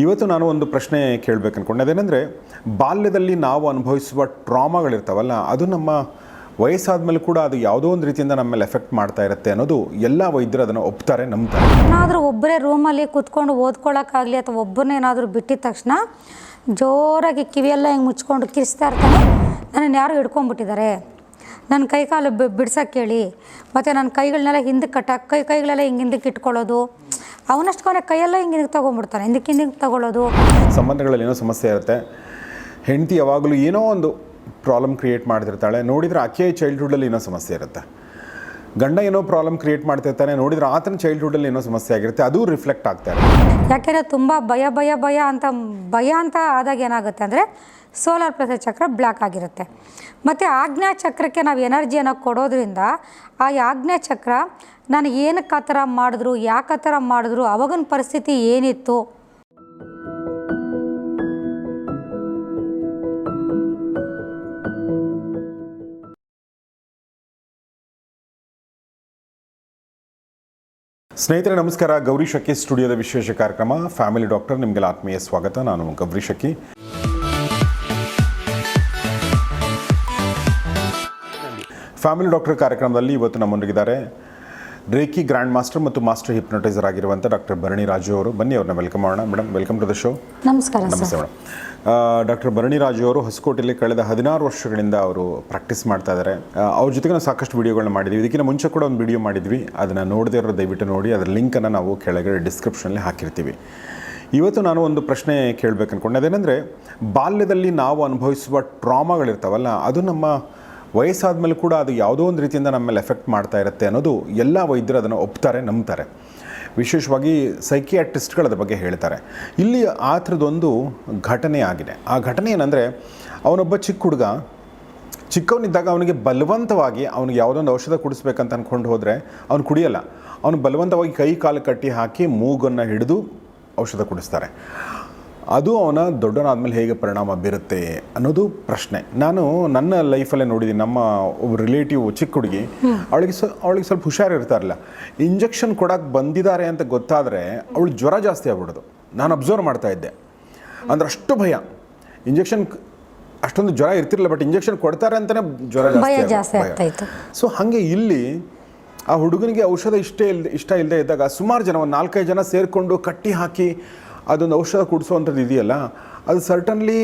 ಇವತ್ತು ನಾನು ಒಂದು ಪ್ರಶ್ನೆ ಕೇಳಬೇಕು ಅಂದ್ಕೊಂಡೆ ಅದೇನೆಂದರೆ, ಬಾಲ್ಯದಲ್ಲಿ ನಾವು ಅನುಭವಿಸುವ ಟ್ರಾಮಾಗಳಿರ್ತಾವಲ್ಲ, ಅದು ನಮ್ಮ ವಯಸ್ಸಾದ ಮೇಲೆ ಕೂಡ ಅದು ಯಾವುದೋ ಒಂದು ರೀತಿಯಿಂದ ನಮ್ಮ ಮೇಲೆ ಎಫೆಕ್ಟ್ ಮಾಡ್ತಾ ಇರುತ್ತೆ ಅನ್ನೋದು ಎಲ್ಲ ವೈದ್ಯರು ಅದನ್ನು ಒಪ್ತಾರೆ, ನಂಬ್ತಾರೆ. ಏನಾದರೂ ಒಬ್ಬರೇ ರೂಮಲ್ಲಿ ಕೂತ್ಕೊಂಡು ಓದ್ಕೊಳ್ಳೋಕ್ಕಾಗಲಿ ಅಥವಾ ಒಬ್ಬರನ್ನ ಏನಾದರೂ ಬಿಟ್ಟಿದ ತಕ್ಷಣ ಜೋರಾಗಿ ಕಿವಿಯೆಲ್ಲ ಹಿಂಗೆ ಮುಚ್ಕೊಂಡು ಕಿರಿಸ್ತಾ ಇರ್ತಾನೆ, ನನ್ನನ್ನು ಯಾರು ಹಿಡ್ಕೊಂಡ್ಬಿಟ್ಟಿದ್ದಾರೆ. ನನ್ನ ಕೈಕಾಲು ಕಾಲು ಬಿಡ್ಸಕ್ಕೆ ಹೇಳಿ ಮತ್ತು ನನ್ನ ಕೈಗಳನ್ನೆಲ್ಲ ಹಿಂದಕ್ಕೆ ಕಟ್ಟಾಕ, ಕೈ, ಕೈಗಳೆಲ್ಲ ಹಿಂಗೆ ಹಿಂದಕ್ಕೆ ಇಟ್ಕೊಳ್ಳೋದು. ಅವನಷ್ಟು ಕೊನೆ ಕೈಯೆಲ್ಲ ಹಿಂಗೆ ಹಿಂದಕ್ಕೆ ತೊಗೊಂಡ್ಬಿಡ್ತಾನೆ ಹಿಂದಕ್ಕೆ ಹಿಂದಿಗೆ ತಗೊಳ್ಳೋದು. ಸಂಬಂಧಗಳಲ್ಲಿ ಏನೋ ಸಮಸ್ಯೆ ಇರುತ್ತೆ. ಹೆಂಡತಿ ಯಾವಾಗಲೂ ಏನೋ ಒಂದು ಪ್ರಾಬ್ಲಮ್ ಕ್ರಿಯೇಟ್ ಮಾಡ್ತಿರ್ತಾಳೆ. ನೋಡಿದರೆ ಆಕೆ ಚೈಲ್ಡ್ಹುಡ್ಡಲ್ಲಿ ಏನೋ ಸಮಸ್ಯೆ ಇರುತ್ತೆ. ಗಂಡ ಏನೋ ಪ್ರಾಬ್ಲಮ್ ಕ್ರಿಯೇಟ್ ಮಾಡ್ತಿರ್ತಾನೆ. ನೋಡಿದ್ರೆ ಆತನ ಚೈಲ್ಡ್ಹುಡ್ಡಲ್ಲಿ ಏನೋ ಸಮಸ್ಯೆ ಆಗಿರುತ್ತೆ. ಅದು ರಿಫ್ಲೆಕ್ಟ್ ಆಗ್ತಾ ಇರುತ್ತೆ. ಯಾಕೆಂದರೆ ತುಂಬ ಭಯ ಭಯ ಭಯ ಅಂತ ಭಯ ಅಂತ ಆದಾಗ ಏನಾಗುತ್ತೆ ಅಂದರೆ ಸೋಲಾರ್ ಪ್ಲಸ್ ಚಕ್ರ ಬ್ಲ್ಯಾಕ್ ಆಗಿರುತ್ತೆ. ಮತ್ತು ಆಜ್ಞಾ ಚಕ್ರಕ್ಕೆ ನಾವು ಎನರ್ಜಿಯನ್ನು ಕೊಡೋದ್ರಿಂದ ಆ ಆಜ್ಞಾ ಚಕ್ರ ನಾನು ಏನಕ್ಕೆ ಆ ಥರ ಮಾಡಿದ್ರು, ಯಾಕೆ ಆ ಥರ ಮಾಡಿದ್ರು, ಅವಾಗಿನ ಪರಿಸ್ಥಿತಿ ಏನಿತ್ತು? ಸ್ನೇಹಿತರೆ, ನಮಸ್ಕಾರ. ಗೌರಿ ಶಕ್ಕಿ ಸ್ಟುಡಿಯೋದ ವಿಶೇಷ ಕಾರ್ಯಕ್ರಮ. ಫ್ಯಾಮಿಲಿ ಡಾಕ್ಟರ್, ನಿಮಗೆಲ್ಲ ಆತ್ಮೀಯ ಸ್ವಾಗತ. ನಾನು ಗೌರಿ ಶಕ್ಕಿ ಫ್ಯಾಮಿಲಿ ಡಾಕ್ಟರ್ ಕಾರ್ಯಕ್ರಮದಲ್ಲಿ ಇವತ್ತು ನಮ್ಮೊಂದಿಗಿದ್ದಾರೆ ರೇಕಿ ಗ್ರ್ಯಾಂಡ್ ಮಾಸ್ಟರ್ ಮತ್ತು ಮಾಸ್ಟರ್ ಹಿಪ್ನೋಟೈಸರ್ ಆಗಿರುವಂಥ ಡಾಕ್ಟರ್ ಭರಣಿ ರಾಜು ಅವರು. ಬನ್ನಿ ಅವ್ರನ್ನ ವೆಲ್ಕಮ್ ಮಾಡೋಣ. Madam welcome to the show. ನಮಸ್ಕಾರ ನಮಸ್ತೆ ಮೇಡಮ್ ಡಾಕ್ಟರ್ ಭರಣಿ ರಾಜು ಅವರು ಹೊಸಕೋಟೆಯಲ್ಲಿ ಕಳೆದ ಹದಿನಾರು ವರ್ಷಗಳಿಂದ ಅವರು ಪ್ರಾಕ್ಟೀಸ್ ಮಾಡ್ತಾ ಇದ್ದಾರೆ. ಅವ್ರ ಜೊತೆಗೆ ನಾವು ಸಾಕಷ್ಟು ವಿಡಿಯೋಗಳನ್ನ ಮಾಡಿದ್ವಿ. ಇದಕ್ಕಿಂತ ಮುಂಚೆ ಕೂಡ ಒಂದು ವಿಡಿಯೋ ಮಾಡಿದ್ವಿ. ಅದನ್ನು ನೋಡದೇ ಇರೋ ದಯವಿಟ್ಟು ನೋಡಿ. ಅದರ ಲಿಂಕನ್ನು ನಾವು ಕೆಳಗಡೆ ಡಿಸ್ಕ್ರಿಪ್ಷನಲ್ಲಿ ಹಾಕಿರ್ತೀವಿ. ಇವತ್ತು ನಾನು ಒಂದು ಪ್ರಶ್ನೆ ಕೇಳಬೇಕು ಅನ್ಕೊಂಡೆ ಅದೇನೆಂದರೆ ಬಾಲ್ಯದಲ್ಲಿ ನಾವು ಅನುಭವಿಸುವ ಟ್ರಾಮಾಗಳಿರ್ತಾವಲ್ಲ ಅದು ನಮ್ಮ ವಯಸ್ಸಾದ ಮೇಲೆ ಕೂಡ ಅದು ಯಾವುದೋ ಒಂದು ರೀತಿಯಿಂದ ನಮ್ಮ ಮೇಲೆ ಎಫೆಕ್ಟ್ ಮಾಡ್ತಾ ಇರುತ್ತೆ ಅನ್ನೋದು ಎಲ್ಲ ವೈದ್ಯರು ಅದನ್ನು ಒಪ್ತಾರೆ, ನಂಬ್ತಾರೆ. ವಿಶೇಷವಾಗಿ ಸೈಕಿಯಾಟ್ರಿಸ್ಟ್ಗಳು ಅದ್ರ ಬಗ್ಗೆ ಹೇಳ್ತಾರೆ. ಇಲ್ಲಿ ಆ ಥರದೊಂದು ಘಟನೆ ಆಗಿದೆ. ಆ ಘಟನೆ ಏನಂದರೆ, ಅವನೊಬ್ಬ ಚಿಕ್ಕ ಹುಡುಗ, ಚಿಕ್ಕವನಿದ್ದಾಗ ಅವನಿಗೆ ಬಲವಂತವಾಗಿ ಅವನಿಗೆ ಯಾವುದೊಂದು ಔಷಧ ಕುಡಿಸ್ಬೇಕಂತ ಅಂದ್ಕೊಂಡು ಹೋದರೆ ಅವನು ಕುಡಿಯಲ್ಲ. ಅವನು ಬಲವಂತವಾಗಿ ಕೈ ಕಾಲು ಕಟ್ಟಿ ಹಾಕಿ ಮೂಗನ್ನು ಹಿಡಿದು ಔಷಧ ಕುಡಿಸ್ತಾರೆ. ಅದು ಅವನ ದೊಡ್ಡನಾದ್ಮೇಲೆ ಹೇಗೆ ಪರಿಣಾಮ ಬೀರುತ್ತೆ ಅನ್ನೋದು ಪ್ರಶ್ನೆ. ನಾನು ನನ್ನ ಲೈಫಲ್ಲೇ ನೋಡಿದ್ದೀನಿ ನಮ್ಮ ಒಬ್ಬ ರಿಲೇಟಿವ್ ಚಿಕ್ಕ ಹುಡುಗಿ ಅವಳಿಗೆ ಸ್ವಲ್ಪ ಅವಳಿಗೆ ಸ್ವಲ್ಪ ಹುಷಾರು ಇರ್ತಾರಲ್ಲ. ಇಂಜೆಕ್ಷನ್ ಕೊಡಕ್ಕೆ ಬಂದಿದ್ದಾರೆ ಅಂತ ಗೊತ್ತಾದರೆ ಅವಳು ಜ್ವರ ಜಾಸ್ತಿ ಆಗ್ಬಿಡೋದು. ನಾನು ಅಬ್ಸರ್ವ್ ಮಾಡ್ತಾ ಇದ್ದೆ. ಅಂದ್ರೆ ಅಷ್ಟು ಭಯ. ಇಂಜೆಕ್ಷನ್ ಅಷ್ಟೊಂದು ಜ್ವರ ಇರ್ತಿರಲಿಲ್ಲ ಬಟ್ ಇಂಜೆಕ್ಷನ್ ಕೊಡ್ತಾರೆ ಅಂತಲೇ ಜ್ವರ ಜಾಸ್ತಿ ಸೊ ಹಾಗೆ ಇಲ್ಲಿ ಆ ಹುಡುಗನಿಗೆ ಔಷಧ ಇಷ್ಟೇ ಇಲ್ದೆ ಇಷ್ಟ ಇಲ್ಲದೆ ಇದ್ದಾಗ ಸುಮಾರು ಜನ ಒಂದು ನಾಲ್ಕೈದು ಜನ ಸೇರಿಕೊಂಡು ಕಟ್ಟಿ ಹಾಕಿ ಅದೊಂದು ಔಷಧ ಕುಡಿಸೋವಂಥದ್ದು ಇದೆಯಲ್ಲ ಅದು ಸರ್ಟನ್ಲಿ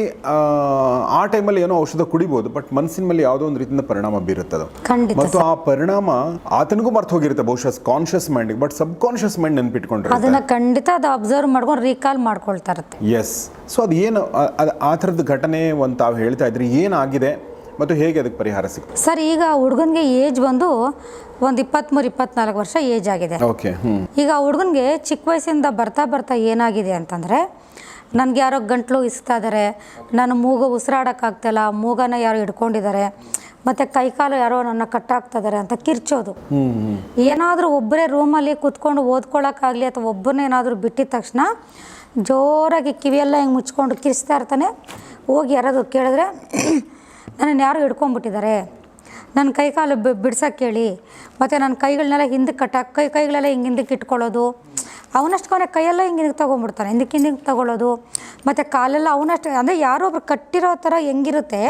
ಆ ಟೈಮಲ್ಲಿ ಏನೋ ಔಷಧ ಕುಡಿಬೋದು ಬಟ್ ಮನಸ್ಸಿನ ಮೇಲೆ ಯಾವುದೋ ಒಂದು ರೀತಿಯಿಂದ ಪರಿಣಾಮ ಬೀರುತ್ತದೆ. ಅದು ಮತ್ತು ಆ ಪರಿಣಾಮ ಆತನಿಗೂ ಮರ್ತು ಹೋಗಿರುತ್ತೆ ಬಹುಶಃ conscious mind but subconscious mind ನೆನ್ಪಿಟ್ಕೊಂಡ್ರೆ ಅದನ್ನು ಖಂಡಿತ ಅದು ಅಬ್ಸರ್ವ್ ಮಾಡ್ಕೊಂಡು ರೀಕಾಲ್ ಮಾಡ್ಕೊಳ್ತಾ ಇರುತ್ತೆ. ಎಸ್ ಸೊ ಅದು ಏನು ಆ ಥರದ ಘಟನೆ ಒಂದು ತಾವು ಹೇಳ್ತಾ ಇದ್ರಿ ಏನಾಗಿದೆ? ಮತ್ತು ಹೇಗೆ ಅದಕ್ಕೆ ಪರಿಹಾರ ಸಿಗುತ್ತೆ ಸರ್ ಈಗ ಹುಡುಗನಿಗೆ ಏಜ್ ಬಂದು ಒಂದು ಇಪ್ಪತ್ತ್ಮೂರು ಇಪ್ಪತ್ನಾಲ್ಕು ವರ್ಷ ಏಜ್ ಆಗಿದೆ. ಓಕೆ ಹ್ಞೂ ಈಗ ಹುಡುಗನಿಗೆ ಚಿಕ್ಕ ವಯಸ್ಸಿಂದ ಬರ್ತಾ ಬರ್ತಾ ಏನಾಗಿದೆ ಅಂತಂದರೆ ನನಗೆ ಯಾರೋ ಗಂಟ್ಲು ಇಸ್ತಾ ಇದ್ದಾರೆ ನಾನು ಮೂಗು ಉಸಿರಾಡೋಕ್ಕಾಗ್ತಿಲ್ಲ ಮೂಗನ ಯಾರೋ ಹಿಡ್ಕೊಂಡಿದ್ದಾರೆ ಮತ್ತು ಕೈಕಾಲು ಯಾರೋ ನನ್ನ ಕಟ್ಟಾಗ್ತಾ ಇದ್ದಾರೆ ಅಂತ ಕಿರ್ಚೋದು. ಏನಾದರೂ ಒಬ್ಬರೇ ರೂಮಲ್ಲಿ ಕೂತ್ಕೊಂಡು ಓದ್ಕೊಳ್ಳೋಕ್ಕಾಗಲಿ ಅಥವಾ ಒಬ್ಬರನ್ನ ಏನಾದರೂ ಬಿಟ್ಟಿದ ತಕ್ಷಣ ಜೋರಾಗಿ ಕಿವಿಯೆಲ್ಲ ಹಿಂಗೆ ಮುಚ್ಕೊಂಡು ಕಿರಿಸ್ತಾ ಇರ್ತಾನೆ ಹೋಗಿ ಯಾರಾದರೂ ಕೇಳಿದ್ರೆ ನನ್ನನ್ನು ಯಾರು ಹಿಡ್ಕೊಂಡ್ಬಿಟ್ಟಿದ್ದಾರೆ ನನ್ನ ಕೈ ಕಾಲು ಬಿಡ್ಸೋಕ್ಕೇಳಿ ಹೇಳಿ ಮತ್ತು ನನ್ನ ಕೈಗಳನ್ನೆಲ್ಲ ಹಿಂದಕ್ಕೆ ಕಟ್ಟಾಕ ಕೈ ಕೈಗಳೆಲ್ಲ ಹಿಂಗೆ ಹಿಂದಕ್ಕೆ ಇಟ್ಕೊಳ್ಳೋದು. ಅವನಷ್ಟು ಕೊನೆ ಕೈಯೆಲ್ಲ ಹಿಂಗೆ ಹಿಂದಕ್ಕೆ ತೊಗೊಂಡ್ಬಿಡ್ತಾನೆ ಹಿಂದಕ್ಕೆ ಹಿಂದಕ್ಕೆ ತಗೊಳ್ಳೋದು. ಮತ್ತು ಕಾಲೆಲ್ಲ ಅವನಷ್ಟು ಅಂದರೆ ಯಾರೋ ಒಬ್ರು ಕಟ್ಟಿರೋ ಥರ ಹೆಂಗಿರುತ್ತೆ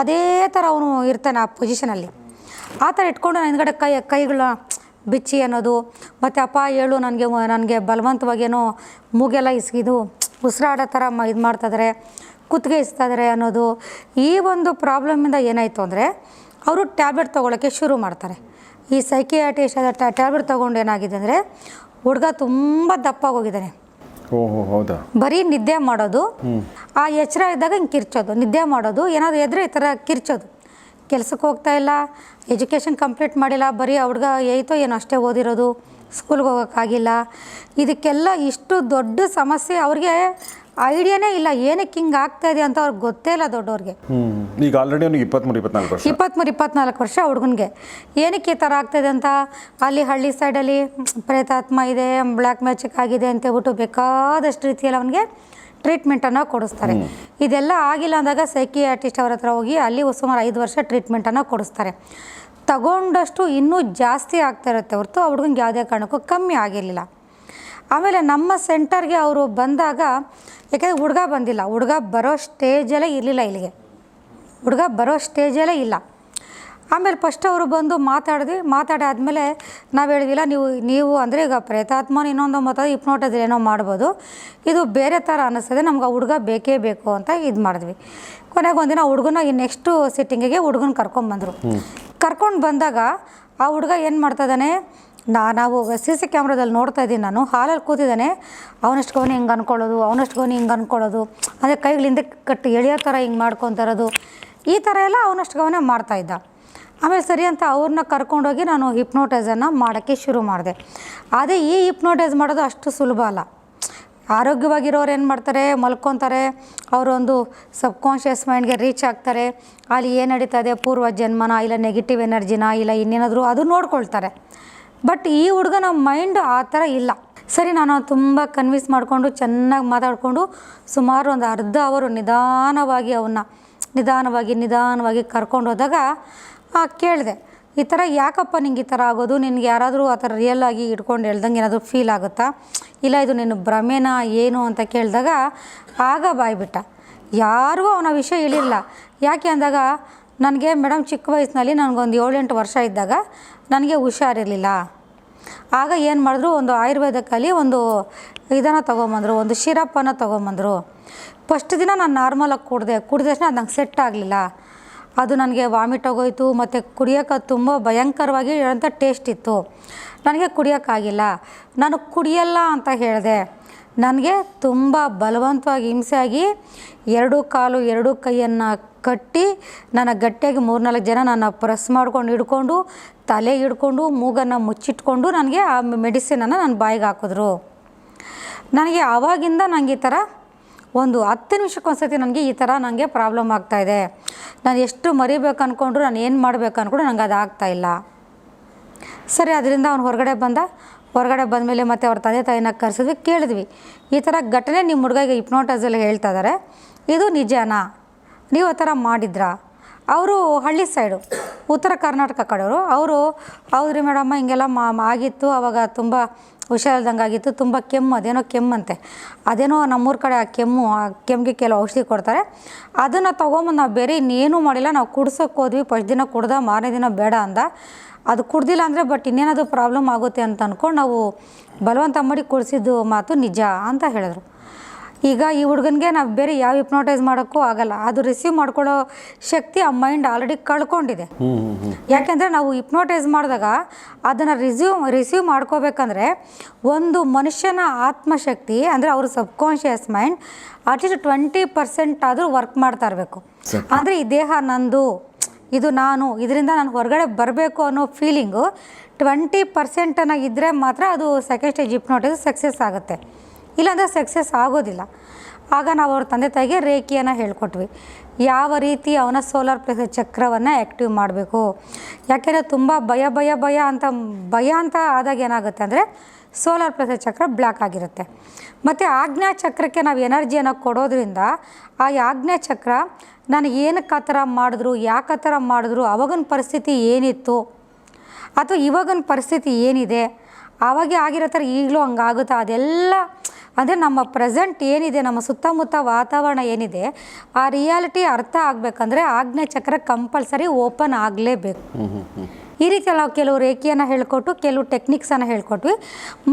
ಅದೇ ಥರ ಅವನು ಇರ್ತಾನೆ ಆ ಪೊಸಿಷನಲ್ಲಿ ಆ ಥರ ಇಟ್ಕೊಂಡು ನಾನು ಹಿಂದ್ಗಡೆ ಕೈ ಕೈಗಳ ಬಿಚ್ಚಿ ಅನ್ನೋದು. ಮತ್ತು ಅಪ್ಪ ಹೇಳು ನನಗೆ ನನಗೆ ಬಲವಂತವಾಗೇನೋ ಮೂಗೆಲ್ಲ ಇಸ್ಗಿದು ಉಸಿರಾಡೋ ಥರ ಮ ಇದು ಮಾಡ್ತಾಯಿದ್ದಾರೆ ಕುತ್ತಿಗೆ ಇಸ್ತಾಯಿದ್ದಾರೆ ಅನ್ನೋದು ಈ ಒಂದು ಪ್ರಾಬ್ಲಮಿಂದ ಏನಾಯಿತು ಅಂದರೆ ಅವರು ಟ್ಯಾಬ್ಲೆಟ್ ತೊಗೊಳಕ್ಕೆ ಶುರು ಮಾಡ್ತಾರೆ. ಈ ಸೈಕಿಯಾಟಿಸ್ಟ್ ಟ್ಯಾಬ್ಲೆಟ್ ತೊಗೊಂಡು ಏನಾಗಿದೆ ಅಂದರೆ ಹುಡುಗ ತುಂಬ ದಪ್ಪಾಗೋಗಿದ್ದಾನೆ ಹೌದಾ? ಬರೀ ನಿದ್ದೆ ಮಾಡೋದು ಆ ಎಚ್ಚರ ಇದ್ದಾಗ ಹಿಂಗೆ ಕಿರ್ಚೋದು ನಿದ್ದೆ ಮಾಡೋದು ಏನಾದರೂ ಎದ್ರೆ ಈ ಥರ ಕಿರ್ಚೋದು. ಕೆಲಸಕ್ಕೆ ಹೋಗ್ತಾ ಇಲ್ಲ ಎಜುಕೇಷನ್ ಕಂಪ್ಲೀಟ್ ಮಾಡಿಲ್ಲ ಬರೀ ಆ ಹುಡುಗ ಏಯ್ತೋ ಏನೋ ಅಷ್ಟೇ ಓದಿರೋದು ಸ್ಕೂಲ್ಗೆ ಹೋಗೋಕ್ಕಾಗಿಲ್ಲ. ಇದಕ್ಕೆಲ್ಲ ಇಷ್ಟು ದೊಡ್ಡ ಸಮಸ್ಯೆ ಅವ್ರಿಗೆ ಐಡಿಯಾನೇ ಇಲ್ಲ ಏನಕ್ಕೆ ಹಿಂಗೆ ಆಗ್ತಾ ಇದೆ ಅಂತ ಅವ್ರಿಗೆ ಗೊತ್ತೇ ಇಲ್ಲ ದೊಡ್ಡವ್ರಿಗೆ. ಈಗ ಆಲ್ರೆಡಿ ಅವ್ನಿಗೆ ಇಪ್ಪತ್ತ್ಮೂರು ಇಪ್ಪತ್ನಾಲ್ಕು ವರ್ಷ. ಇಪ್ಪತ್ತ್ಮೂರು ಇಪ್ಪತ್ನಾಲ್ಕು ವರ್ಷ ಹುಡುಗನಿಗೆ. ಏನಕ್ಕೆ ಈ ಥರ ಆಗ್ತಾಯಿದೆ ಅಂತ? ಅಲ್ಲಿ ಹಳ್ಳಿ ಸೈಡಲ್ಲಿ ಪ್ರೇತಾತ್ಮ ಇದೆ ಬ್ಲ್ಯಾಕ್ ಮ್ಯಾಜಿಕ್ ಆಗಿದೆ ಅಂತ ಹೇಳ್ಬಿಟ್ಟು ಬೇಕಾದಷ್ಟು ರೀತಿಯಲ್ಲಿ ಅವನಿಗೆ ಟ್ರೀಟ್ಮೆಂಟನ್ನು ಕೊಡಿಸ್ತಾರೆ. ಇದೆಲ್ಲ ಆಗಿಲ್ಲ ಅಂದಾಗ ಸೈಕಿಯಾಟಿಸ್ಟ್ ಅವ್ರ ಹತ್ರ ಹೋಗಿ ಅಲ್ಲಿ ಸುಮಾರು ಐದು ವರ್ಷ ಟ್ರೀಟ್ಮೆಂಟನ್ನು ಕೊಡಿಸ್ತಾರೆ. ತಗೊಂಡಷ್ಟು ಇನ್ನೂ ಜಾಸ್ತಿ ಆಗ್ತಾ ಇರುತ್ತೆ ಹೊರತು ಆ ಹುಡುಗನಿಗೆ ಯಾವುದೇ ಕಾರಣಕ್ಕೂ ಕಮ್ಮಿ ಆಗಿರಲಿಲ್ಲ. ಆಮೇಲೆ ನಮ್ಮ ಸೆಂಟರ್ಗೆ ಅವರು ಬಂದಾಗ ಯಾಕೆಂದರೆ ಹುಡುಗ ಬಂದಿಲ್ಲ ಹುಡುಗ ಬರೋ ಸ್ಟೇಜಲ್ಲೇ ಇರಲಿಲ್ಲ ಇಲ್ಲಿಗೆ. ಹುಡುಗ ಬರೋ ಸ್ಟೇಜಲ್ಲೇ ಇಲ್ಲ. ಆಮೇಲೆ ಫಸ್ಟ್ ಅವರು ಬಂದು ಮಾತಾಡಿದ್ವಿ ಮಾತಾಡಾದಮೇಲೆ ನಾವು ಹೇಳಿದ್ವಿಲ್ಲ ನೀವು ನೀವು ಅಂದರೆ ಈಗ ಪ್ರೇತಾತ್ಮನ ಇನ್ನೊಂದು ಮತ್ತು ಹಿಪ್ನೋಟಸ್ ಏನೋ ಮಾಡ್ಬೋದು. ಇದು ಬೇರೆ ಥರ ಅನ್ನಿಸ್ತದೆ ನಮ್ಗೆ ಆ ಹುಡುಗ ಬೇಕೇ ಬೇಕು ಅಂತ ಇದು ಮಾಡಿದ್ವಿ. ಕೊನೆಗೆ ಒಂದಿನ ಹುಡುಗನ ಈ ನೆಕ್ಸ್ಟು ಸಿಟ್ಟಿಂಗಿಗೆ ಹುಡುಗನ ಕರ್ಕೊಂಬಂದರು. ಕರ್ಕೊಂಡು ಬಂದಾಗ ಆ ಹುಡುಗ ಏನು ಮಾಡ್ತಾಯಿದ್ದಾನೆ ನಾ, ನಾವು ಸಿ ಸಿ ಕ್ಯಾಮ್ರಾದಲ್ಲಿ ನೋಡ್ತಾ ಇದ್ದೀನಿ ನಾನು. ಹಾಲಲ್ಲಿ ಕೂತಿದ್ದಾನೆ. ಅವನಷ್ಟು ಕೋನಿ ಹಿಂಗೆ ಅಂದ್ಕೊಳ್ಳೋದು ಅವನಷ್ಟು ಗೌನಿ ಹಿಂಗೆ ಅಂದ್ಕೊಳ್ಳೋದು ಅಂದರೆ ಕೈಗಳಿಂದ ಕಟ್ಟು ಎಳೆಯೋ ಥರ ಹಿಂಗೆ ಮಾಡ್ಕೊತಾರದು ಈ ಥರ ಎಲ್ಲ ಅವನಷ್ಟು ಗಮನ ಮಾಡ್ತಾಯಿದ್ದ ಆಮೇಲೆ ಸರಿ ಅಂತ ಅವ್ರನ್ನ ಕರ್ಕೊಂಡೋಗಿ ನಾನು ಹಿಪ್ನೋಟೈಸನ್ನು ಮಾಡೋಕ್ಕೆ ಶುರು ಮಾಡಿದೆ. ಅದೇ ಈ ಹಿಪ್ನೋಟೈಸ್ ಮಾಡೋದು ಅಷ್ಟು ಸುಲಭ ಅಲ್ಲ. ಆರೋಗ್ಯವಾಗಿರೋರು ಏನು ಮಾಡ್ತಾರೆ? ಮಲ್ಕೊತಾರೆ ಅವರೊಂದು ಸಬ್ಕಾನ್ಷಿಯಸ್ ಮೈಂಡ್ಗೆ ರೀಚ್ ಆಗ್ತಾರೆ. ಅಲ್ಲಿ ಏನು ನಡೀತಾ ಇದೆ? ಪೂರ್ವ ಜನ್ಮನ ಇಲ್ಲ, ನೆಗೆಟಿವ್ ಎನರ್ಜಿನ ಇಲ್ಲ, ಇನ್ನೇನಾದರೂ ಅದು ನೋಡ್ಕೊಳ್ತಾರೆ. ಬಟ್ ಈ ಹುಡುಗನ ಮೈಂಡ್ ಆ ಥರ ಇಲ್ಲ. ಸರಿ, ನಾನು ತುಂಬ ಕನ್ವಿನ್ಸ್ ಮಾಡಿಕೊಂಡು, ಚೆನ್ನಾಗಿ ಮಾತಾಡಿಕೊಂಡು ಸುಮಾರು ಒಂದು ಅರ್ಧ ಅವರು ನಿಧಾನವಾಗಿ ಅವನ್ನ, ನಿಧಾನವಾಗಿ ನಿಧಾನವಾಗಿ ಕರ್ಕೊಂಡು ಹೋದಾಗ ಕೇಳಿದೆ, ಈ ಥರ ಯಾಕಪ್ಪ ನಿಂಗೆ ಈ ಥರ ಆಗೋದು? ನಿನಗೆ ಯಾರಾದರೂ ಆ ಥರ ರಿಯಲ್ ಆಗಿ ಇಟ್ಕೊಂಡು ಹೇಳ್ದಂಗೆ ಏನಾದರೂ ಫೀಲ್ ಆಗುತ್ತಾ? ಇಲ್ಲ, ಇದು ನಿನ್ನ ಭ್ರಮೆನಾ, ಏನು? ಅಂತ ಕೇಳಿದಾಗ, ಆಗ ಬಾಯ್ಬಿಟ್ಟ. ಯಾರಿಗೂ ಅವನ ವಿಷಯ ಹೇಳಿಲ್ಲ ಯಾಕೆ ಅಂದಾಗ ನನಗೆ ಮೇಡಮ್ ಚಿಕ್ಕ ವಯಸ್ಸಿನಲ್ಲಿ ನನಗೊಂದು ಏಳೆಂಟು ವರ್ಷ ಇದ್ದಾಗ ನನಗೆ ಹುಷಾರಿರಲಿಲ್ಲ. ಆಗ ಏನು ಮಾಡಿದ್ರು, ಒಂದು ಆಯುರ್ವೇದಕ್ಕಲ್ಲಿ ಒಂದು ಇದನ್ನು ತೊಗೊಂಬಂದರು, ಒಂದು ಶಿರಪ್ಪನ್ನು ತೊಗೊಂಬಂದರು. ಫಸ್ಟ್ ದಿನ ನಾನು ನಾರ್ಮಲಾಗಿ ಕುಡಿದೆ, ಕುಡಿದ ತಕ್ಷಣ ಅದು ನಂಗೆ ಸೆಟ್ ಆಗಲಿಲ್ಲ. ಅದು ನನಗೆ ವಾಮಿಟ್ ಆಗೋಯ್ತು, ಮತ್ತು ಕುಡಿಯೋಕೆ ತುಂಬ ಭಯಂಕರವಾಗಿ ಇರೋಂಥ ಟೇಸ್ಟ್ ಇತ್ತು. ನನಗೆ ಕುಡಿಯೋಕ್ಕಾಗಿಲ್ಲ ನಾನು ಕುಡಿಯಲ್ಲ ಅಂತ ಹೇಳಿದೆ. ನನಗೆ ತುಂಬ ಬಲವಂತವಾಗಿ ಹಿಂಸೆಯಾಗಿ ಎರಡೂ ಕಾಲು, ಎರಡೂ ಕೈಯನ್ನು ಕಟ್ಟಿ ನನ್ನ ಗಟ್ಟಿಯಾಗಿ ಮೂರ್ನಾಲ್ಕು ಜನ ನನ್ನ ಪ್ರೆಸ್ ಮಾಡ್ಕೊಂಡು ಹಿಡ್ಕೊಂಡು, ತಲೆ ಹಿಡ್ಕೊಂಡು, ಮೂಗನ್ನು ಮುಚ್ಚಿಟ್ಕೊಂಡು ನನಗೆ ಆ ಮೆಡಿಸಿನನ್ನು ನನ್ನ ಬಾಯಿಗೆ ಹಾಕಿದ್ರು. ನನಗೆ ಆವಾಗಿಂದ ನನಗೆ ಈ ಥರ ಒಂದು ಹತ್ತು ನಿಮಿಷಕ್ಕೊಂದ್ಸತಿ ನನಗೆ ಈ ಥರ ನನಗೆ ಪ್ರಾಬ್ಲಮ್ ಆಗ್ತಾಯಿದೆ ನಾನು ಎಷ್ಟು ಮರಿಬೇಕು ಅಂದ್ಕೊಂಡ್ರು ನಾನು ಏನು ಮಾಡಬೇಕು ಅಂದ್ಕೊಂಡು ನನಗೆ ಅದು ಆಗ್ತಾಯಿಲ್ಲ ಸರಿ, ಅದರಿಂದ ಅವ್ನು ಹೊರಗಡೆ ಬಂದ. ಹೊರಗಡೆ ಬಂದಮೇಲೆ ಮತ್ತೆ ಅವ್ರ ತಂದೆ ತಾಯಿನ ಕರೆಸಿದ್ವಿ, ಕೇಳಿದ್ವಿ. ಈ ಥರ ಘಟನೆ ನಿಮ್ಮ ಹುಡುಗಗೆ ಹಿಪ್ನೋಟೈಸಲ್ಲಿ ಹೇಳ್ತಾ ಇದ್ದಾರೆ ಇದು ನಿಜನಾ? ನೀವು ಆ ಥರ ಮಾಡಿದ್ರಾ? ಅವರು ಹಳ್ಳಿ ಸೈಡು ಉತ್ತರ ಕರ್ನಾಟಕ ಕಡೆಯವರು. ಅವರು, ಹೌದ್ರಿ ಮೇಡಮ್ಮ, ಹಿಂಗೆಲ್ಲ ಮಾ, ಆಗಿತ್ತು, ಅವಾಗ ತುಂಬ ಹುಷಾರಿಲ್ದಂಗೆ ಆಗಿತ್ತು ತುಂಬ ಕೆಮ್ಮು, ಅದೇನೋ ಕೆಮ್ಮಂತೆ. ಅದೇನೋ ನಮ್ಮೂರ ಕಡೆ ಆ ಕೆಮ್ಮು, ಆ ಕೆಮ್ಮಿಗೆ ಕೆಲವು ಔಷಧಿ ಕೊಡ್ತಾರೆ. ಅದನ್ನು ತೊಗೊಂಬಂದು ನಾವು ಬೇರೆ ಇನ್ನೇನೂ ಮಾಡಿಲ್ಲ. ನಾವು ಕುಡ್ಸೋಕೆ ಹೋದ್ವಿ. ಫಸ್ಟ್ ದಿನ ಕುಡ್ದ, ಮಾರನೇ ದಿನ ಬೇಡ ಅಂದ. ಅದು ಕುಡ್ದಿಲ್ಲ ಅಂದರೆ ಬಟ್ ಇನ್ನೇನಾದರೂ ಪ್ರಾಬ್ಲಮ್ ಆಗುತ್ತೆ ಅಂತ ಅಂದ್ಕೊಂಡು ನಾವು ಬಲವಂತ ಮಾಡಿ ಕುಡಿಸಿದ್ದು ಮಾತು ನಿಜ ಅಂತ ಹೇಳಿದ್ರು. ಈಗ ಈ ಹುಡುಗನಿಗೆ ನಾವು ಬೇರೆ ಯಾವ ಹಿಪ್ನೋಟೈಸ್ ಮಾಡೋಕ್ಕೂ ಆಗಲ್ಲ. ಅದು ರಿಸೀವ್ ಮಾಡ್ಕೊಳ್ಳೋ ಶಕ್ತಿ ಆ ಮೈಂಡ್ ಆಲ್ರೆಡಿ ಕಳ್ಕೊಂಡಿದೆ. ಯಾಕೆಂದರೆ ನಾವು ಹಿಪ್ನೋಟೈಸ್ ಮಾಡಿದಾಗ ಅದನ್ನು ರಿಸೀವ್ ರಿಸೀವ್ ಮಾಡ್ಕೋಬೇಕಂದ್ರೆ ಒಂದು ಮನುಷ್ಯನ ಆತ್ಮಶಕ್ತಿ ಅಂದರೆ ಅವ್ರ subconscious mind at least twenty percent ಆದರೂ ವರ್ಕ್ ಮಾಡ್ತಾ ಇರಬೇಕು. ಅಂದರೆ ಈ ದೇಹ ನಂದು ಇದು ನಾನು ಇದರಿಂದ ನಾನು ಹೊರಗಡೆ ಬರಬೇಕು ಅನ್ನೋ ಫೀಲಿಂಗು ಟ್ವೆಂಟಿ ಪರ್ಸೆಂಟನ್ನು ಇದ್ದರೆ ಮಾತ್ರ ಅದು ಸೆಕೆಂಡ್ ಸ್ಟೇಜ್ ಹಿಪ್ನೋಟೈಸ್ ಸಕ್ಸಸ್ ಆಗುತ್ತೆ. ಇಲ್ಲಾಂದರೆ ಸಕ್ಸಸ್ ಆಗೋದಿಲ್ಲ. ಆಗ ನಾವು ಅವ್ರ ತಂದೆ ತಾಯಿಗೆ ರೇಖಿಯನ್ನು ಹೇಳ್ಕೊಟ್ವಿ. ಯಾವ ರೀತಿ ಅವನ ಸೋಲಾರ್ ಪ್ಲೇಸ್ ಚಕ್ರವನ್ನು ಆ್ಯಕ್ಟಿವ್ ಮಾಡಬೇಕು? ಯಾಕೆಂದರೆ ತುಂಬ ಭಯ ಭಯ ಭಯ ಅಂತ ಭಯ ಅಂತ ಆದಾಗ ಏನಾಗುತ್ತೆ ಅಂದರೆ ಸೋಲಾರ್ ಪ್ಲೇಸ್ ಚಕ್ರ ಬ್ಲ್ಯಾಕ್ ಆಗಿರುತ್ತೆ. ಮತ್ತು ಆಜ್ಞಾ ಚಕ್ರಕ್ಕೆ ನಾವು ಎನರ್ಜಿಯನ್ನು ಕೊಡೋದ್ರಿಂದ ಆ ಆಜ್ಞಾ ಚಕ್ರ ನಾನು ಏನಕ್ಕೆ ಆ ಥರ ಮಾಡಿದ್ರು, ಯಾಕೆ ಆ ಥರ ಮಾಡಿದ್ರು, ಅವಾಗಿನ ಪರಿಸ್ಥಿತಿ ಏನಿತ್ತು? ಅಥವಾ ಇವಾಗಿನ ಪರಿಸ್ಥಿತಿ ಏನಿದೆ? ಆವಾಗೇ ಆಗಿರೋ ಥರ ಈಗಲೂ ಹಂಗಾಗುತ್ತಾ? ಅದೆಲ್ಲ ಅಂದರೆ ನಮ್ಮ ಪ್ರೆಸೆಂಟ್ ಏನಿದೆ ನಮ್ಮ ಸುತ್ತಮುತ್ತ ವಾತಾವರಣ ಏನಿದೆ ಆ ರಿಯಾಲಿಟಿ ಅರ್ಥ ಆಗಬೇಕಂದ್ರೆ ಆಜ್ಞೆ ಚಕ್ರ ಕಂಪಲ್ಸರಿ ಓಪನ್ ಆಗಲೇಬೇಕು. ಈ ರೀತಿ ನಾವು ಕೆಲವು ರೇಖೆಯನ್ನು ಹೇಳ್ಕೊಟ್ಟು ಕೆಲವು ಟೆಕ್ನಿಕ್ಸನ್ನು ಹೇಳ್ಕೊಟ್ವಿ.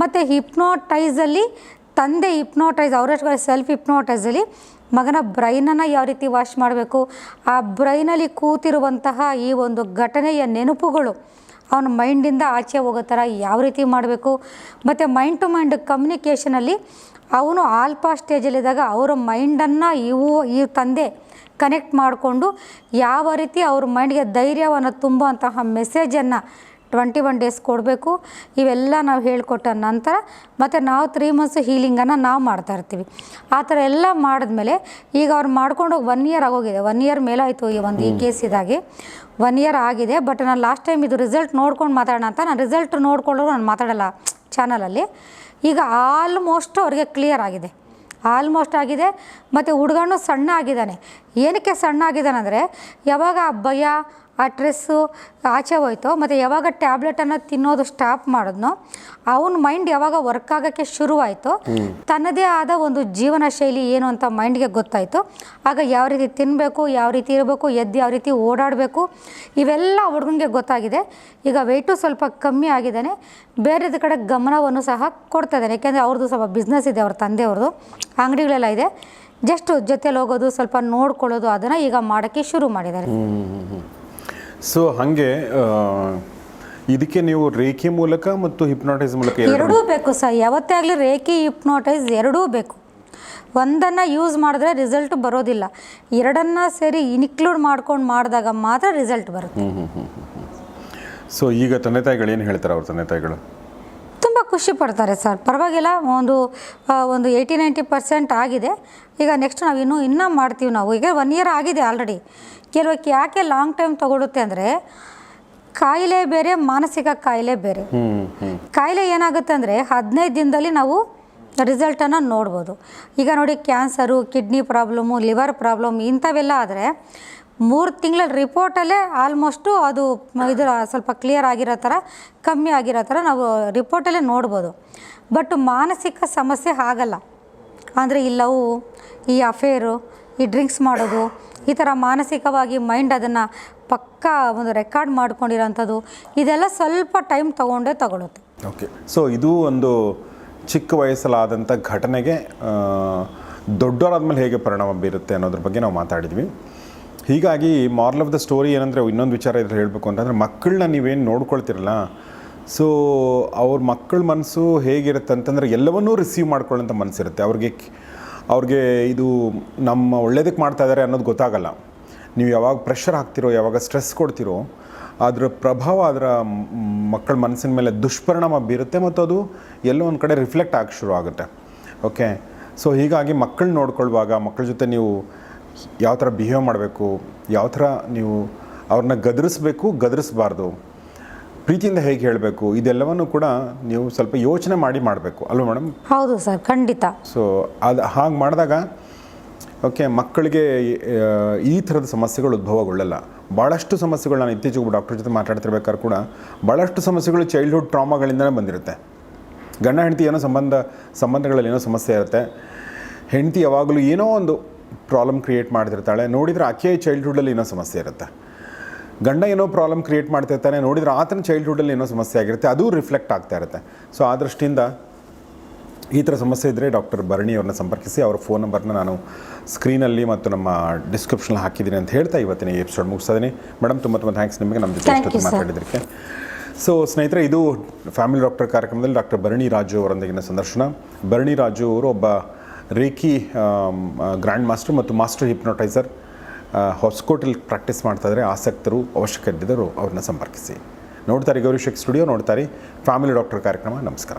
ಮತ್ತು ಹಿಪ್ನೋಟೈಸಲ್ಲಿ ತಂದೆ ಹಿಪ್ನೋಟೈಸ್ ಅವರಷ್ಟು ಸೆಲ್ಫ್ ಹಿಪ್ನೋಟೈಸಲ್ಲಿ ಮಗನ ಬ್ರೈನನ್ನು ಯಾವ ರೀತಿ ವಾಶ್ ಮಾಡಬೇಕು? ಆ ಬ್ರೈನಲ್ಲಿ ಕೂತಿರುವಂತಹ ಈ ಒಂದು ಘಟನೆಯ ನೆನಪುಗಳು. ಅವನ ಮೈಂಡಿಂದ ಆಚೆ ಹೋಗೋ ಥರ ಯಾವ ರೀತಿ ಮಾಡಬೇಕು? ಮತ್ತು ಮೈಂಡ್ ಟು ಮೈಂಡ್ ಕಮ್ಯುನಿಕೇಷನಲ್ಲಿ ಅವನು ಆಲ್ಫಾ ಸ್ಟೇಜಲ್ಲಿದ್ದಾಗ ಅವರ ಮೈಂಡನ್ನು ಇವು, ಈ ತಂದೆ ಕನೆಕ್ಟ್ ಮಾಡಿಕೊಂಡು ಯಾವ ರೀತಿ ಅವ್ರ ಮೈಂಡ್ಗೆ ಧೈರ್ಯವನ್ನು ತುಂಬುವಂತಹ ಮೆಸೇಜನ್ನು ಟ್ವೆಂಟಿ ಒನ್ ಡೇಸ್ ಕೊಡಬೇಕು. ಇವೆಲ್ಲ ನಾವು ಹೇಳಿಕೊಟ್ಟ ನಂತರ ಮತ್ತು ನಾವು ತ್ರೀ ಮಂತ್ಸ್ ಹೀಲಿಂಗನ್ನು ನಾವು ಮಾಡ್ತಾ ಇರ್ತೀವಿ. ಆ ಥರ ಎಲ್ಲ ಮಾಡಿದ್ಮೇಲೆ ಈಗ ಅವ್ರು ಮಾಡ್ಕೊಂಡು ಒನ್ ಇಯರ್ ಆಗೋಗಿದೆ. ಒನ್ ಇಯರ್ ಮೇಲಾಯಿತು ಈ ಒಂದು ಈ ಕೇಸ್ ಇದಾಗಿ. ಒನ್ ಇಯರ್ ಆಗಿದೆ ಬಟ್ ನಾನು ಲಾಸ್ಟ್ ಟೈಮ್ ಇದು ರಿಸಲ್ಟ್ ನೋಡ್ಕೊಂಡು ಮಾತಾಡೋಣ ಅಂತ ನಾನು ರಿಸಲ್ಟ್ ನೋಡಿಕೊಂಡ್ರು ನಾನು ಮಾತಾಡಲ್ಲ ಚಾನಲಲ್ಲಿ ಈಗ ಆಲ್ಮೋಸ್ಟ್ ಅವ್ರಿಗೆ ಕ್ಲಿಯರ್ ಆಗಿದೆ. ಆಲ್ಮೋಸ್ಟ್ ಆಗಿದೆ ಮತ್ತು ಹುಡುಗನು ಸಣ್ಣ ಆಗಿದ್ದಾನೆ. ಏನಕ್ಕೆ ಸಣ್ಣ ಆಗಿದ್ದಾನೆ ಅಂದರೆ ಯಾವಾಗ ಭಯ ಆ ಡ್ರೆಸ್ಸು ಆಚೆ ಹೋಯ್ತು. ಮತ್ತು ಯಾವಾಗ ಟ್ಯಾಬ್ಲೆಟನ್ನು ತಿನ್ನೋದು ಸ್ಟಾಪ್ ಮಾಡಿದ್ನೋ, ಅವನ ಮೈಂಡ್ ಯಾವಾಗ ವರ್ಕ್ ಆಗೋಕ್ಕೆ ಶುರುವಾಯಿತು, ತನ್ನದೇ ಆದ ಒಂದು ಜೀವನ ಶೈಲಿ ಏನು ಅಂತ ಮೈಂಡ್ಗೆ ಗೊತ್ತಾಯಿತು. ಆಗ ಯಾವ ರೀತಿ ತಿನ್ನಬೇಕು ಯಾವ ರೀತಿ ಇರಬೇಕು, ಎದ್ದು ಯಾವ ರೀತಿ ಓಡಾಡಬೇಕು, ಇವೆಲ್ಲ ಹುಡುಗನಿಗೆ ಗೊತ್ತಾಗಿದೆ. ಈಗ ವೆಯ್ಟು ಸ್ವಲ್ಪ ಕಮ್ಮಿ ಆಗಿದ್ದಾನೆ. ಬೇರೆದ ಕಡೆ ಗಮನವನ್ನು ಸಹ ಕೊಡ್ತಾ ಇದ್ದಾನೆ. ಯಾಕೆಂದರೆ ಅವ್ರದ್ದು ಸ್ವಲ್ಪ ಬಿಸ್ನೆಸ್ ಇದೆ, ಅವ್ರ ತಂದೆಯವ್ರದ್ದು ಅಂಗಡಿಗಳೆಲ್ಲ ಇದೆ. ಜಸ್ಟ್ ಜೊತೆಲಿ ಹೋಗೋದು, ಸ್ವಲ್ಪ ನೋಡ್ಕೊಳ್ಳೋದು, ಅದನ್ನು ಈಗ ಮಾಡೋಕ್ಕೆ ಶುರು ಮಾಡಿದ್ದಾರೆ. ಸೊ ಹಾಗೆ ಇದಕ್ಕೆ ನೀವು ರೇಖೆ ಮೂಲಕ ಮತ್ತು ಹಿಪ್ನೋಟೈಸ್ ಮೂಲಕ ಎರಡೂ ಬೇಕು ಸರ್. ಯಾವತ್ತೇ ಆಗಲಿ ರೇಖೆ ಹಿಪ್ನೋಟೈಸ್ ಎರಡೂ ಬೇಕು. ಒಂದನ್ನು ಯೂಸ್ ಮಾಡಿದ್ರೆ ರಿಸಲ್ಟ್ ಬರೋದಿಲ್ಲ. ಎರಡನ್ನ ಸೇರಿ ಇನ್ಕ್ಲೂಡ್ ಮಾಡ್ಕೊಂಡು ಮಾಡಿದಾಗ ಮಾತ್ರ ರಿಸಲ್ಟ್ ಬರುತ್ತೆ. ಸೊ ಈಗ ತಂದೆ ತಾಯಿಗಳು ಏನು ಹೇಳ್ತಾರೆ ಅವ್ರ ತಂದೆ ತಾಯಿಗಳು? ತುಂಬ ಖುಷಿ ಪಡ್ತಾರೆ ಸರ್. ಪರವಾಗಿಲ್ಲ ಒಂದು ಒಂದು ಏಯ್ಟಿ ನೈಂಟಿ ಪರ್ಸೆಂಟ್ ಆಗಿದೆ. ಈಗ ನೆಕ್ಸ್ಟ್ ನಾವು ಇನ್ನೂ ಇನ್ನೂ ಮಾಡ್ತೀವಿ ನಾವು. ಈಗ ಒನ್ ಇಯರ್ ಆಗಿದೆ ಆಲ್ರೆಡಿ ಕೆಲವಕ್ಕೆ ಯಾಕೆ ಲಾಂಗ್ ಟೈಮ್ ತಗೊಳುತ್ತೆ ಅಂದರೆ ಕಾಯಿಲೆ ಬೇರೆ ಮಾನಸಿಕ ಕಾಯಿಲೆ ಬೇರೆ. ಕಾಯಿಲೆ ಏನಾಗುತ್ತೆ ಅಂದರೆ ಹದಿನೈದು ದಿನದಲ್ಲಿ ನಾವು ರಿಸಲ್ಟನ್ನು ನೋಡ್ಬೋದು. ಈಗ ನೋಡಿ cancer kidney problem liver problem ಇಂಥವೆಲ್ಲ ಆದರೆ ಮೂರು ತಿಂಗಳ ರಿಪೋರ್ಟಲ್ಲೇ ಆಲ್ಮೋಸ್ಟು ಅದು ಇದು ಸ್ವಲ್ಪ ಕ್ಲಿಯರ್ ಆಗಿರೋ ಥರ ಕಮ್ಮಿ ಆಗಿರೋ ಥರ ನಾವು ರಿಪೋರ್ಟಲ್ಲೇ ನೋಡ್ಬೋದು. ಬಟ್ ಮಾನಸಿಕ ಸಮಸ್ಯೆ ಆಗಲ್ಲ. ಅಂದರೆ ಈ ಲವ್, ಈ ಅಫೇರು ಈ ಡ್ರಿಂಕ್ಸ್ ಮಾಡೋದು, ಈ ಥರ ಮಾನಸಿಕವಾಗಿ ಮೈಂಡ್ ಅದನ್ನು ಪಕ್ಕಾ ಒಂದು ರೆಕಾರ್ಡ್ ಮಾಡ್ಕೊಂಡಿರೋಂಥದ್ದು, ಇದೆಲ್ಲ ಸ್ವಲ್ಪ ಟೈಮ್ ತೊಗೊಂಡೇ ತಗೊಳುತ್ತೆ. ಓಕೆ ಸೊ ಇದು ಒಂದು ಚಿಕ್ಕ ವಯಸ್ಸಲ್ಲಾದಂಥ ಘಟನೆಗೆ ದೊಡ್ಡವರಾದ್ಮೇಲೆ ಹೇಗೆ ಪರಿಣಾಮ ಬೀರುತ್ತೆ ಅನ್ನೋದ್ರ ಬಗ್ಗೆ ನಾವು ಮಾತಾಡಿದ್ವಿ. ಹೀಗಾಗಿ ಮಾರಲ್ ಆಫ್ ದ ಸ್ಟೋರಿ ಏನಂದರೆ ಇನ್ನೊಂದು ವಿಚಾರ ಇದ್ರೆ ಹೇಳಬೇಕು ಅಂತಂದರೆ ಮಕ್ಕಳನ್ನ ನೀವೇನು ನೋಡ್ಕೊಳ್ತಿರಲ್ಲ ಸೊ ಅವ್ರ ಮಕ್ಕಳ ಮನಸ್ಸು ಹೇಗಿರುತ್ತೆ ಅಂತಂದರೆ ಎಲ್ಲವನ್ನೂ ರಿಸೀವ್ ಮಾಡ್ಕೊಳ್ಳೋಂಥ ಮನಸ್ಸಿರುತ್ತೆ ಅವ್ರಿಗೆ ಅವ್ರಿಗೆ ಇದು ನಮ್ಮ ಒಳ್ಳೇದಕ್ಕೆ ಮಾಡ್ತಾ ಇದ್ದಾರೆ ಅನ್ನೋದು ಗೊತ್ತಾಗಲ್ಲ. ನೀವು ಯಾವಾಗ ಪ್ರೆಷರ್ ಹಾಕ್ತಿರೋ, ಯಾವಾಗ ಸ್ಟ್ರೆಸ್ ಕೊಡ್ತಿರೋ, ಅದರ ಪ್ರಭಾವ ಅದರ ಮಕ್ಕಳ ಮನಸ್ಸಿನ ಮೇಲೆ ದುಷ್ಪರಿಣಾಮ ಬೀರುತ್ತೆ ಮತ್ತು ಅದು ಎಲ್ಲೋ ಒಂದು ಕಡೆ ರಿಫ್ಲೆಕ್ಟ್ ಆಗಿ ಶುರು ಆಗುತ್ತೆ ಓಕೆ ಸೊ ಹೀಗಾಗಿ ಮಕ್ಕಳು ನೋಡ್ಕೊಳ್ವಾಗ, ಮಕ್ಕಳ ಜೊತೆ ನೀವು ಯಾವ ಥರ ಬಿಹೇವ್ ಮಾಡಬೇಕು ಯಾವ ಥರ ನೀವು ಅವ್ರನ್ನ ಗದರಿಸ್ಬೇಕು ಗದರಿಸಬಾರ್ದು ಪ್ರೀತಿಯಿಂದ ಹೇಗೆ ಹೇಳಬೇಕು ಇದೆಲ್ಲವನ್ನು ಕೂಡ ನೀವು ಸ್ವಲ್ಪ ಯೋಚನೆ ಮಾಡಿ ಮಾಡಬೇಕು ಅಲ್ವಾ ಮೇಡಮ್? ಹೌದು ಸರ್ ಖಂಡಿತ. ಸೊ ಅದು ಹಾಗೆ ಮಾಡಿದಾಗ ಓಕೆ ಮಕ್ಕಳಿಗೆ ಈ ಥರದ ಸಮಸ್ಯೆಗಳು ಉದ್ಭವಗೊಳ್ಳಲ್ಲ. ಭಾಳಷ್ಟು ಸಮಸ್ಯೆಗಳು ನಾನು ಇತ್ತೀಚೆಗೆ ಡಾಕ್ಟರ್ ಜೊತೆ ಮಾತಾಡ್ತಿರ್ಬೇಕಾದ್ರೆ ಕೂಡ ಭಾಳಷ್ಟು ಸಮಸ್ಯೆಗಳು ಚೈಲ್ಡ್ಹುಡ್ ಟ್ರಾಮಾಗಳಿಂದಲೇ ಬಂದಿರುತ್ತೆ. ಗಂಡ ಹೆಂಡತಿ ಏನೋ ಸಂಬಂಧ ಸಂಬಂಧಗಳಲ್ಲಿ ಏನೋ ಸಮಸ್ಯೆ ಇರುತ್ತೆ. ಹೆಂಡತಿ ಯಾವಾಗಲೂ ಏನೋ ಒಂದು ಪ್ರಾಬ್ಲಮ್ ಕ್ರಿಯೇಟ್ ಮಾಡ್ತಿರ್ತಾಳೆ. ನೋಡಿದರೆ ಆಕೆಯ ಚೈಲ್ಡ್ಹುಡ್ಡಲ್ಲಿ ಏನೋ ಸಮಸ್ಯೆ ಇರುತ್ತೆ. ಗಂಡ ಏನೋ ಪ್ರಾಬ್ಲಮ್ ಕ್ರಿಯೇಟ್ ಮಾಡ್ತಿರ್ತಾನೆ ನೋಡಿದರೆ ಆತನ ಚೈಲ್ಡ್ಹುಡ್ಡಲ್ಲಿ ಏನೋ ಸಮಸ್ಯೆ ಆಗಿರುತ್ತೆ. ಅದು ರಿಫ್ಲೆಕ್ಟ್ ಆಗ್ತಾ ಇರುತ್ತೆ. ಸೊ ಆ ದೃಷ್ಟಿಯಿಂದ ಈ ಥರ ಸಮಸ್ಯೆ ಇದ್ದರೆ ಡಾಕ್ಟರ್ ಭರಣಿ ಅವ್ರನ್ನ ಸಂಪರ್ಕಿಸಿ ಅವರ ಫೋನ್ ನಂಬರ್ನ ನಾನು ಸ್ಕ್ರೀನಲ್ಲಿ ಮತ್ತು ನಮ್ಮ ಡಿಸ್ಕ್ರಿಪ್ಷನಲ್ಲಿ ಹಾಕಿದ್ದೀನಿ ಅಂತ ಹೇಳ್ತಾ ಇವತ್ತಿನ ಎಪಿಸೋಡ್ ಮುಗಿಸ್ತಾ ಇದ್ದೀನಿ ಮೇಡಮ್ ತುಂಬ ತುಂಬ ಥ್ಯಾಂಕ್ಸ್ ನಿಮಗೆ ನಮ್ಮ ಜೊತೆ ಇಷ್ಟೊತ್ತು ಮಾತಾಡಿದ್ದಕ್ಕೆ. ಸೊ ಸ್ನೇಹಿತರೆ ಇದು ಫ್ಯಾಮಿಲಿ ಡಾಕ್ಟರ್ ಕಾರ್ಯಕ್ರಮದಲ್ಲಿ ಡಾಕ್ಟರ್ ಭರಣಿ ರಾಜು ಅವರೊಂದಿಗಿನ ಸಂದರ್ಶನ. ಭರಣಿ ರಾಜು ಅವರು ಒಬ್ಬ ರೇಖಿ ಗ್ರ್ಯಾಂಡ್ ಮಾಸ್ಟರ್ ಮತ್ತು ಮಾಸ್ಟರ್ ಹಿಪ್ನೋಟೈಸರ್ ಹೊಸಕೋಟಲ್ಲಿ ಪ್ರಾಕ್ಟೀಸ್ ಮಾಡ್ತಾಯಿದ್ರೆ ಆಸಕ್ತರು ಅವಶ್ಯಕ ಇದ್ದಿದ್ದರು ಅವ್ರನ್ನ ಸಂಪರ್ಕಿಸಿ. ನೋಡ್ತಾರೆ ಗೌರಿ ಶೇಖ್ ಸ್ಟುಡಿಯೋ ನೋಡ್ತಾರೆ. ಫ್ಯಾಮಿಲಿ ಡಾಕ್ಟರ್ ಕಾರ್ಯಕ್ರಮ, ನಮಸ್ಕಾರ.